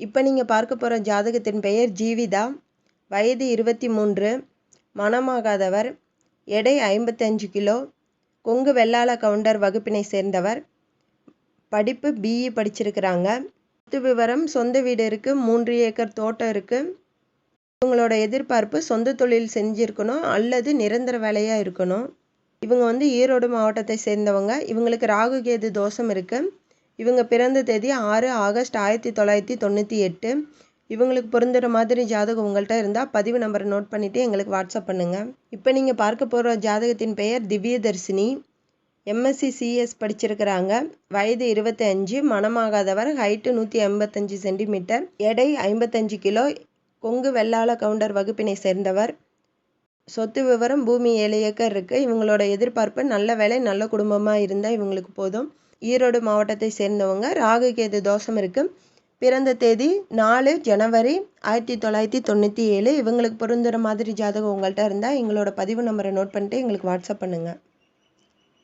இப்போ நீங்கள் பார்க்க போகிற ஜாதகத்தின் பெயர் ஜீவிதா. வயது இருபத்தி மூன்று மணமாகாதவர். எடை ஐம்பத்தஞ்சு கிலோ. கொங்கு வெள்ளாள கவுண்டர் வகுப்பினை சேர்ந்தவர். படிப்பு பிஇ படிச்சிருக்கிறாங்க. சொத்து விவரம் சொந்த வீடு இருக்குது மூன்று ஏக்கர் தோட்டம் இருக்குது இவங்களோட எதிர்பார்ப்பு சொந்த தொழில் செஞ்சுருக்கணும் அல்லது நிரந்தர வேலையாக இருக்கணும். இவங்க வந்து ஈரோடு மாவட்டத்தை சேர்ந்தவங்க. இவங்களுக்கு ராகு கேது தோஷம் இருக்குது இவங்க பிறந்த தேதி ஆறு ஆகஸ்ட் ஆயிரத்தி தொள்ளாயிரத்தி தொண்ணூற்றி எட்டு. இவங்களுக்கு பொருந்துகிற மாதிரி ஜாதகம் உங்கள்கிட்ட இருந்தால் பதிவு நம்பரை நோட் பண்ணிவிட்டு எங்களுக்கு வாட்ஸ்அப் பண்ணுங்கள் இப்போ நீங்கள் பார்க்க போகிற ஜாதகத்தின் பெயர் திவ்யதர்ஷினி எம்எஸ்சி சிஎஸ் படிச்சிருக்கிறாங்க. வயது இருபத்தி அஞ்சு மனமாகாதவர் ஹைட்டு நூற்றி ஐம்பத்தஞ்சு சென்டிமீட்டர் எடை ஐம்பத்தஞ்சு கிலோ கொங்கு வெள்ளாள கவுண்டர் வகுப்பினை சேர்ந்தவர். சொத்து விவரம் பூமி ஏழு ஏக்கர் இருக்குது இவங்களோட எதிர்பார்ப்பு நல்ல வேலை நல்ல குடும்பமாக இருந்தால் இவங்களுக்கு போதும். ஈரோடு மாவட்டத்தை சேர்ந்தவங்க. ராகு கேது தோஷம் இருக்குது பிறந்த தேதி நாலு ஜனவரி ஆயிரத்தி தொள்ளாயிரத்தி தொண்ணூற்றி ஏழு. இவங்களுக்கு பொருந்துகிற மாதிரி ஜாதகம் உங்கள்கிட்ட இருந்தால் எங்களோட பதிவு நம்பரை நோட் பண்ணிட்டு எங்களுக்கு வாட்ஸ்அப் பண்ணுங்கள்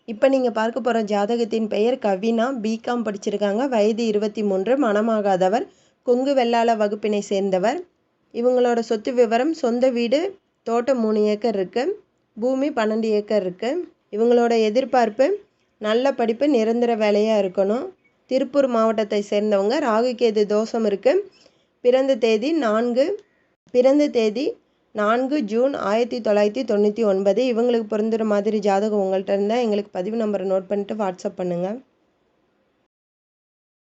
இப்போ நீங்கள் பார்க்க போகிற ஜாதகத்தின் பெயர் கவினா. பிகாம் படிச்சிருக்காங்க. வயது இருபத்தி மூன்று. மனமாகாதவர் கொங்கு வெள்ளாள வகுப்பினை சேர்ந்தவர். இவங்களோட சொத்து விவரம் சொந்த வீடு. தோட்டம் மூணு ஏக்கர் இருக்குது பூமி பன்னெண்டு ஏக்கர் இருக்குது இவங்களோட எதிர்பார்ப்பு நல்ல படிப்பு நிரந்தர வேலையாக இருக்கணும். திருப்பூர் மாவட்டத்தை சேர்ந்தவங்க ராகுகேது தோஷம் இருக்குது பிறந்த தேதி நான்கு பிறந்த தேதி நான்கு ஜூன் ஆயிரத்தி தொள்ளாயிரத்தி தொண்ணூற்றி ஒன்பது. இவங்களுக்கு பொருந்துகிற மாதிரி ஜாதகம் உங்கள்கிட்ட இருந்தால் எங்களுக்கு பதிவு நம்பரை நோட் பண்ணிட்டு வாட்ஸ்அப் பண்ணுங்கள்